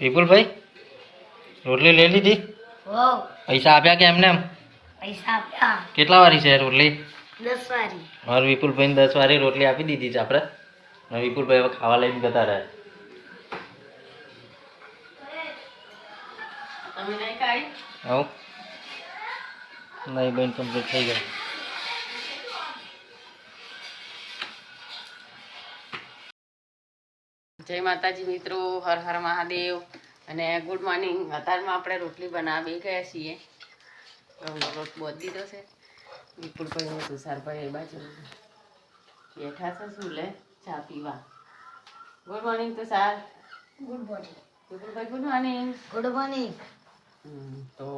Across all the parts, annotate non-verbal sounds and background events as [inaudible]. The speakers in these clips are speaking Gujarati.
વિપુલભાઈ રોટલી લઈ લીધી? પૈસા આપ્યા કે એમને એમ? પૈસા આપ્યા. કેટલા વારી છે રોટલી? દસ વારી. મારે વિપુલભાઈને દસ વારી રોટલી આપી દીધી છે આપણે. વિપુલભાઈ હવે ખાવા લઈને જતા રહે. નહીં બેન કમ્પ્લીટ થઈ ગયું. જય માતાજી મિત્રો હર હર મહાદેવ. અને ગુડ મોર્નિંગ અત્યારમાં આપણે રોટલી બનાવી ગયા છીએ. લોટ બોધ દીધો છે. વિપુલભાઈ હું તુષારભાઈ એ બાજુ બેઠા છે શું લે ચા પીવા. Good morning Tushar. Good morning Vipulbhai good morning good morning તો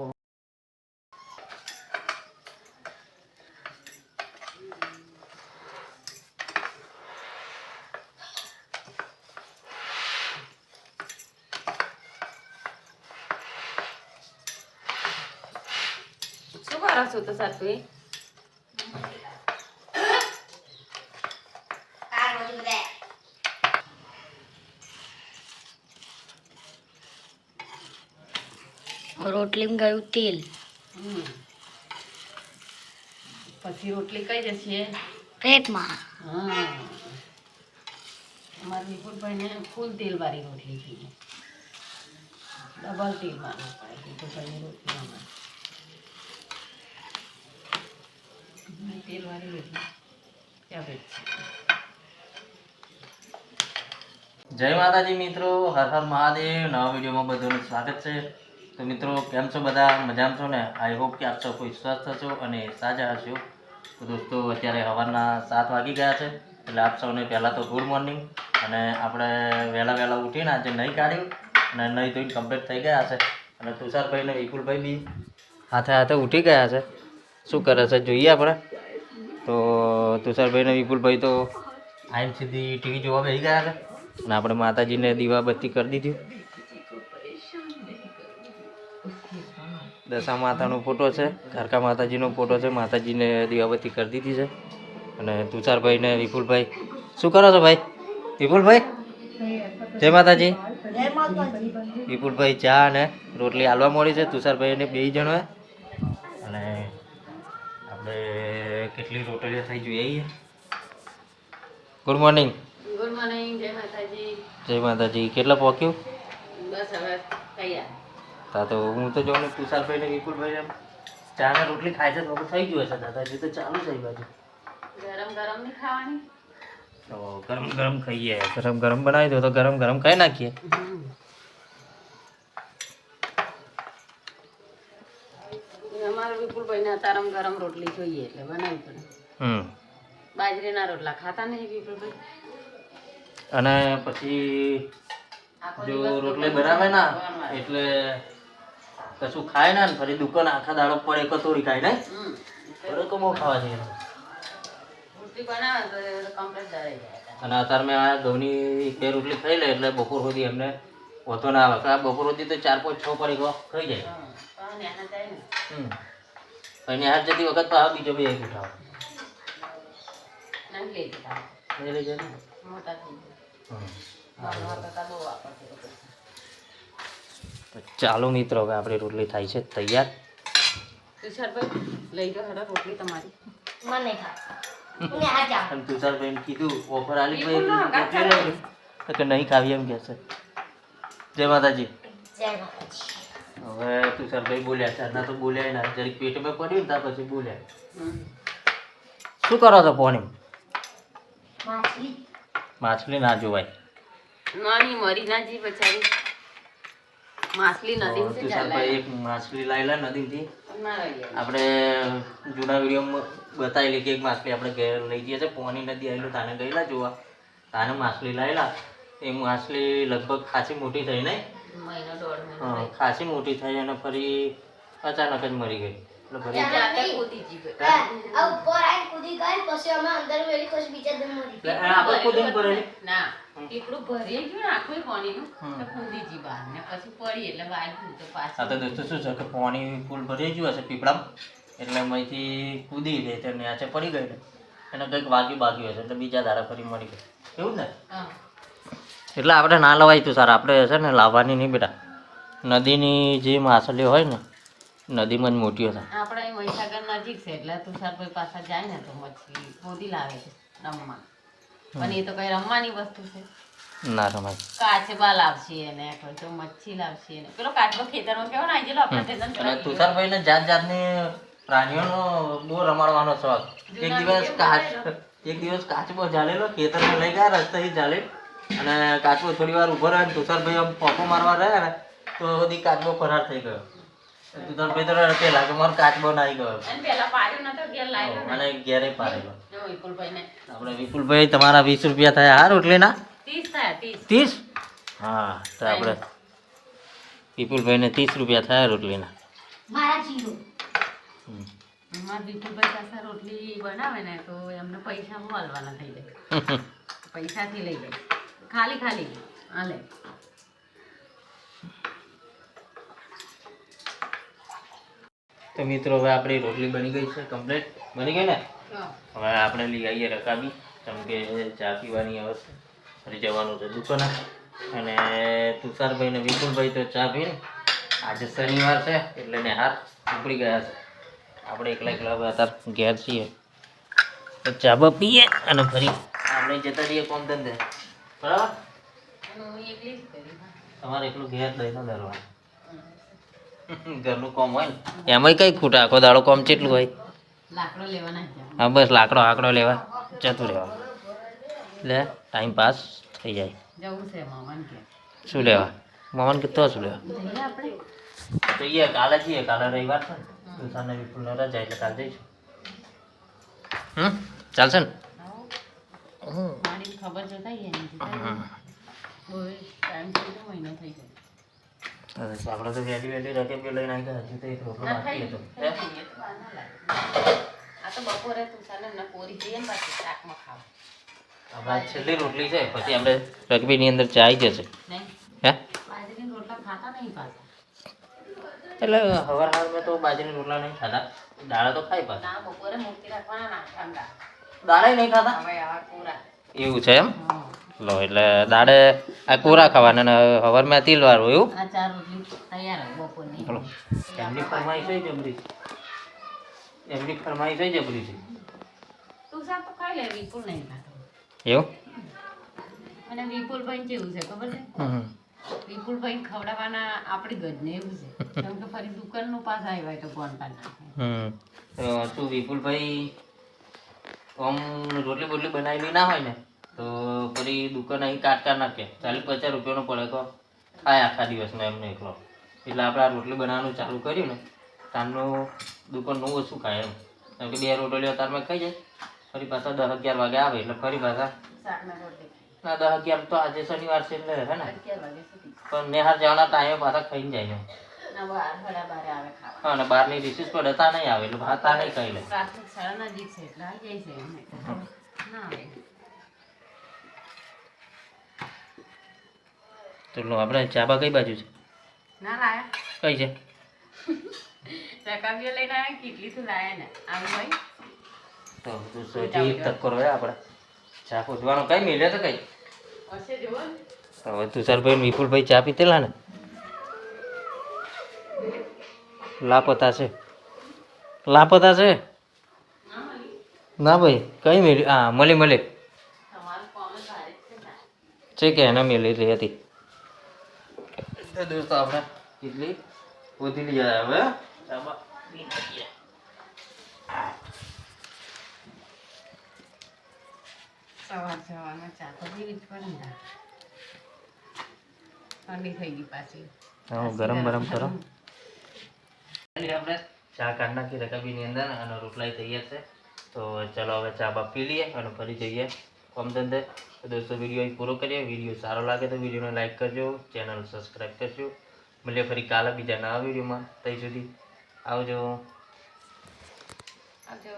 શું કરો છો રોટલી ગયું તેલ. પછી રોટલી કઈ જશે? પેટમાં. હા. અમારા વિપુલભાઈને ફૂલ તેલવાળી રોટલી જોઈએ. ડબલ તેલ મારવું પડે વિપુલભાઈની રોટલીમાં. તેલવાળી રોટલી ફેવરેટ છે જય માતાજી, મિત્રો. હર હર મહાદેવ. નવા વિડીયોમાં બધાનું સ્વાગત છે. તો મિત્રો, કેમ છો બધા? મજામાં છો ને? આઈ હોપ કે આપ સૌ કોઈ સ્વસ્થ છો અને સાજા હશો. તો દોસ્તો, અત્યારે સવારના સાત વાગી ગયા છે, એટલે આપ સૌને પહેલાં તો ગુડ મોર્નિંગ અને આપણે વહેલા વહેલા ઉઠીને આજે નહીં કાઢ્યું અને નહીં ધોઈને કમ્પ્લીટ થઈ ગયા છે. અને તુષારભાઈ ને વિપુલભાઈ બી હાથે હાથે ઉઠી ગયા છે. શું કરે છે? જોઈએ આપણે. તો તુષારભાઈ ને વિપુલભાઈ તો આઈન સીધી ટીવી જોવા બેસી ગયા છે અને આપણે માતાજીને દીવાબત્તી કરી દીધી. દશા માતાનો ફોટો છે ઘરકા માતાજીનો ફોટો છે, માતાજીને દીવાબત્તી કરી દીધી છે. અને તુષારભાઈ ને વિપુલભાઈ, શું કરો છો ભાઈ? વિપુલભાઈ? જય માતાજી. વિપુલભાઈ ચા અને રોટલી હાલવા મળી છે. તુષારભાઈ તુષારભાઈને બે જણોએ કેટલી રોટલીઓ થઈ જોઈએ ગુડ મોર્નિંગ ગુડ મોર્નિંગ જય માતાજી જય માતાજી કેટલા પહોંચ્યું બસ હવે તૈયાર તા તો હું તો જોઉં ને તુષારભાઈ ને વિપુલભાઈ એમ ચા ને રોટલી ખાય છે તો થઈ ગયું હશે દાદાજી તો ચાલુ છે એ બાજુ ગરમ ગરમ નહીં ખાવાની તો ગરમ ગરમ ખાઈએ ગરમ ગરમ બનાવી દો તો ગરમ ગરમ ખાઈ નાખીએ વિપુલભાઈને તારમ ગરમ રોટલી જોઈએ એટલે બનાવવી પડે. હમ. બાજરીના રોટલા ખાતા નહીં વિપુલભાઈ અને પછી જો રોટલી બનાવે ના એટલે કશું ખાય ના ફરી દુકાન આખા દાડો પડે કતોડી ખાય ને કમો ખાવા જઈએ અને અત્યારે મેં આ ઘઉંની બે રોટલી ખાઈ લે એટલે બપોર સુધી એમને હોતો ના આવે. બપોર સુધી તો ચાર પાંચ છ પડી ખાઈ જાય. હમ. અને હાથ જતી વખત પાછા બીજો બે એક ઉઠાવો. લઈ જાય ને? ચાલો મિત્રો હવે આપણી રોટલી થાય છે તૈયાર. તુષારભાઈ લઈ જાઓ હેડો રોટલી તમારી. મને ખા. કીધું ઓફર આલી ભાઈ નહીં ખાવી એમ કહેશે જય માતાજી. જય માતાજી. હવે તુષારભાઈ બોલ્યા છે. ના તો બોલ્યા ના જરીક પેટમાં પડ્યું ને ત્યાર પછી બોલ્યા. શું કરો છો પોણી માછલી. માછલી ના જોવાય. નાની મરી ના જી બચારી. માછલી નદી તુષારભાઈ એક માછલી લાવેલા નદીથી. ના રહી આપણે જૂના વિડીયોમાં બતાવેલી કે એક માછલી આપણે ઘેર લઈ જઈએ છીએ. પોની નદી આવેલું તાને ગયેલા જોવા. તાને માછલી લાવેલા. એ માછલી લગભગ ખાસી મોટી થઈ નહીં. મહિનો દોઢ મહિનો હા, ખાસી મોટી થઈ અને ફરી અચાનક જ મરી ગઈ. એટલે ફરી જાતે કૂદી જી ગઈ. આ ઉપર આઈ કૂદી ગઈ પછી અમે અંદર વેલી પછી બીજા દમ મરી એટલે આ આપણે કૂદીને ભરેલી. ના ટીપડું ભરી ગયું ને આખું પાણીનું તો કૂદી જી બહાર ને પછી પડી એટલે વાગ્યું તો આ પાછું દોસ્તો શું છે કે પાણી ફૂલ ભરાઈ ગયું હશે પીપળામાં? એટલે અહીંથી કૂદી ગઈ તો પડી ગઈ ને એને કંઈક વાગ્યું બાગ્યું હશે એટલે બીજા દાડા ફરી મળી ગયું એવું જ ને? હા. એટલે આપણે ના લવાય તું સાર. આપણે છે ને લાવવાની નહીં બેટા. નદીની જે માછલીઓ હોય ને નદીમાં જ મોટી હતા આપણે મહીસાગર નજીક છે એટલે તુષારભાઈ પાસે જાય ને તો મચ્છી ગોદી લાવે છે રમવા. પણ એ તો કઈ રમવાની વસ્તુ છે. ના રમાય. કાચબા લાવશે એને તો મચ્છી લાવશે એને. પેલો કાચબો ખેતરમાં કેવો નાઈ ગયેલો આપણે તુષારભાઈને જાત જાતની પ્રાણીઓનો બહુ રમાડવાનો શોખ. એક દિવસ કાચ એક દિવસ કાચબો ઝાલેલો ખેતરમાં લઈ ગયા રસ્તેથી ઝાલે અને કાચબો થોડી વાર ઊભો રહ્યો તુષારભાઈ આમ પોપો મારવા રહ્યા ને તો બધી કાચબો ફરાર થઈ ગયો. તુષારભાઈ તો રડતે લાગે મારો કાચબો નાઈ ગયો. અને પેલા પાડ્યો નતો ઘેર પાડેલો આપણે વિપુલભાઈ તમારા વીસ રૂપિયા થયા હા રોટલીના? ત્રીસ હા તો આપણે વિપુલભાઈને ત્રીસ રૂપિયા થયા રોટલીના. વિપુલભાઈ પાસે રોટલી બનાવે ને તો એમને પૈસા બહુ હાલવાના થઈ જાય. [laughs] પૈસાથી લઈ જાય. ખાલી ખાલી. હાલે તો મિત્રો હવે આપણી રોટલી બની ગઈ છે કમ્પ્લીટ બની ગઈ ને? હવે આપણે લઈ આવીએ રકાબી કેમ કે ચા પીવાની છે. ફરી જવાનું છે દુકાને. અને તુષારભાઈ ને વિપુલભાઈ તો ચા પીને આજે શનિવાર છે એટલે ને હાથ ઉપડી ગયા છે. આપણે એકલા એકલા હવે અત્યારે ઘેર છીએ. તો ચા પીએ અને ફરી આપણે જતા રહીએ કોમ ધંધે. બરાબર. તમારે એકલું ઘેર દઈને ઘરનું કોમ હોય ને? એમાંય કઈ ખૂટા? આખો દાડો કોમ કેટલું હોય? હા બસ લાકડો આકડો લેવા. જતું રહેવા. એટલે ટાઈમ પાસ થઈ જાય. શું લેવા? મમન કીધો તો શું લેવા? જઈએ કાલે જઈએ. કાલે રવિવાર છે. દુકાને વિપુલને રજા એટલે કાલે જઈશું. હમ ચાલશે ને? આવો. ખબર ટાઈમ થઈ ગયો મહિનો થઈ ગયો. આપણે તો વહેલી વહેલી રકે લઈને આવી હજુ તો એક રોટલો બાકી હતો. તો. આ તો બપોરે તુષારને એમને પોરી જઈએ ને પાછી શાકમાં ખાવ. આપણે છેલ્લી રોટલી છે પછી આપણે રગબીની અંદર ચાઈ જશે. હે? બાજરીના રોટલા ખાતા નહીં પાછા. એટલે હવાર હવારમાં તો બાજરીના રોટલા નહીં ખાતા. દાળા તો ખાઈ પાછા. ના બપોરે મૂકી રાખવાના ના ઠંડા નહીં ખાતા? હવે કોરા. એવું છે એમ? લો એટલે દાડે આ કોરા ખાવાના ને હવારમાં તિલ વાળું એવું? આ ચાર રોટલી તૈયાર હોય બપોરની. એમની ફરમાઈશ હોય જબરી. એમની છે તુષાર તો ખાઈ લે વિપુલ નહીં ખાતો. એવું? અને વિપુલભાઈ કેવું છે ખબર છે? હમ. વિપુલભાઈ ખવડાવવાના આપણી ગજને એવું છે. કેમ કે ફરી દુકાનનું પાસ આવ્યા હોય તો ફોન પાડ નાખે. હમ. તો શું વિપુલભાઈ આમ રોટલી બોટલી બનાવેલી ના હોય ને તો ફરી દુકાન અહીં કાટકા નાખે. ચાલીસ પચાસ રૂપિયાનો પડે તો ખાય આખા દિવસનો એમને એકલો. એટલે આપણે આ રોટલી બનાવવાનું ચાલુ કર્યું ને તારનું દુકાનનું ઓછું ખાય એમ. કેમ કે બે રોટલીઓ તારમાં ખાઈ જાય. ફરી પાછા દસ અગિયાર વાગે આવે એટલે ફરી પાછા ના દસ અગિયાર તો આજે શનિવાર છે એટલે હે ને. પણ નેહાર જવાના ટાઈમે પાછા ખાઈને જાય અને બહારની રિસીસ પડે હતા નહીં આવે એટલે ભાત તા નહીં કહી લે. પ્રાથમિક શાળા નજીક છે એટલે આવી જાય છે એમને. ના આવે. તો લો આપણે ચાબા કઈ બાજુ છે? ના લાયા. કઈ છે? રકાબીઓ લઈને આવ્યા કેટલી તો લાયા ને. આમ ભાઈ તો સોચી એક ટક્કર હોય આપણે. ચા પૂછવાનો કઈ મિલે તો કઈ? હશે જુઓ તો તુષારભાઈ વિપુલભાઈ ચા પીતેલા ને? લાપતા છે. લાપતા છે? ના મળી ના ભાઈ કઈ મિલી હા મળી મળી છે કે એને રહી હતી? તો દોસ્તો આપણે કેટલી ઉધી લઈ આવ્યા હવે ચાબા પી લઈએ. સવાર સવારમાં ચા તો પીવી જ પડે ઠંડી થઈ ગઈ પાછી. ગરમ ગરમ કરો. આપણે ચા કાઢ નાખી રકાબીની અંદર અને રોટલાઈ તૈયાર છે. તો ચલો હવે ચા બા પી લઈએ અને ફરી જઈએ કોમ ધંધે. તો દોસ્તો વીડિયો અહીં પૂરો કરીએ. વીડિયો સારો લાગે તો વિડીયોને લાઇક કરજો ચેનલ સબસ્ક્રાઈબ કરજો. મળીએ ફરી કાલે બીજા નવા વિડીયોમાં. ત્યાં સુધી આવજો. આવજો.